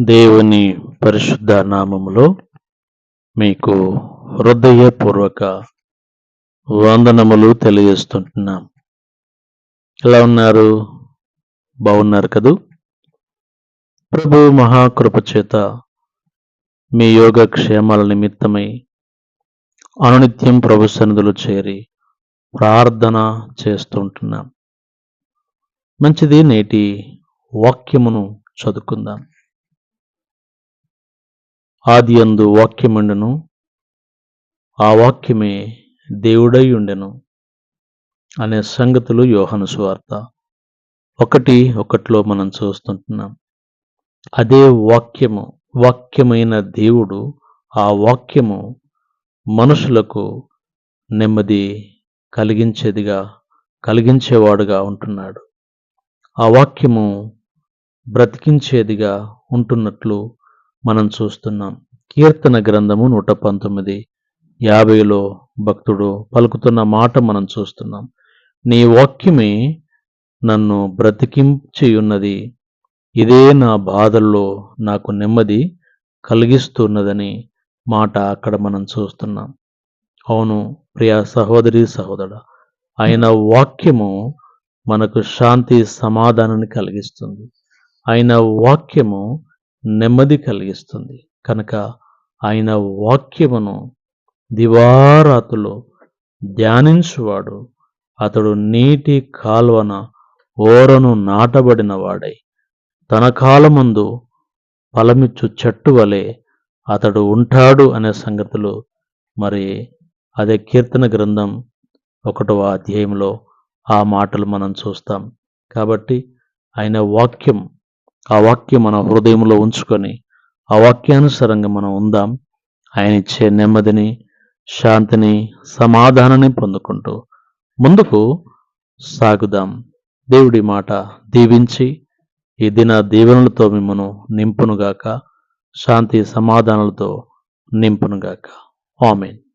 దేవుని పరిశుద్ధ నామములో మీకు హృదయపూర్వక వందనములు తెలియజేస్తుంటున్నాం. ఎలా ఉన్నారు? బాగున్నారు కదూ? ప్రభు మహాకృపచేత మీ యోగక్షేమాల నిమిత్తమై అనునిత్యం ప్రభు సన్నిధులు చేరి ప్రార్థన చేస్తుంటున్నాం. మంచిది నేటి వాక్యమును చదువుకుందాం. ఆది అందు వాక్యముండెను. ఆ వాక్యమే దేవుడై ఉండెను అనే సంగతులు యోహను సువార్త. ఒకటి ఒకటిలో మనం చూస్తుంటున్నాం. అదే వాక్యము వాక్యమైన దేవుడు ఆ వాక్యము మనుషులకు నెమ్మది కలిగించేదిగా కలిగించేవాడుగా ఉంటున్నాడు. ఆ వాక్యము బ్రతికించేదిగా ఉంటున్నట్లు మనం చూస్తున్నాం. కీర్తన గ్రంథము నూట పంతొమ్మిది. యాభైలో భక్తుడు పలుకుతున్న మాట మనం చూస్తున్నాం. నీ వాక్యమే నన్ను బ్రతికించియున్నది. ఇదే నా బాధల్లో నాకు నెమ్మది కలిగిస్తున్నదని మాట అక్కడ మనం చూస్తున్నాం. అవును ప్రియా సహోదరి సహోదర ఆయన వాక్యము మనకు శాంతి సమాధానాన్ని కలిగిస్తుంది. ఆయన వాక్యము నెమ్మది కలిగిస్తుంది. కనుక ఆయన వాక్యమును దివారాతులో ధ్యానించువాడు. అతడు నీటి కాల్వన ఓరను నాటబడిన వాడై తన కాలమందు ఫలమిచ్చు చెట్టు వలె అతడు ఉంటాడు అనే సంగతులు మరి అదే కీర్తన గ్రంథం ఒకటవ అధ్యాయంలో ఆ మాటలు మనం చూస్తాం. కాబట్టి ఆయన వాక్యం ఆ వాక్యం మన హృదయంలో ఉంచుకొని ఆ వాక్యానుసారంగా మనం ఉందాం. ఆయన ఇచ్చే నెమ్మదిని శాంతిని సమాధానాన్ని పొందుకుంటూ ముందుకు సాగుదాం. దేవుడి మాట దీవించి ఈ దిన దీవెనలతో మిమ్మను నింపునుగాక శాంతి సమాధానాలతో నింపునుగాక. ఆమెన్.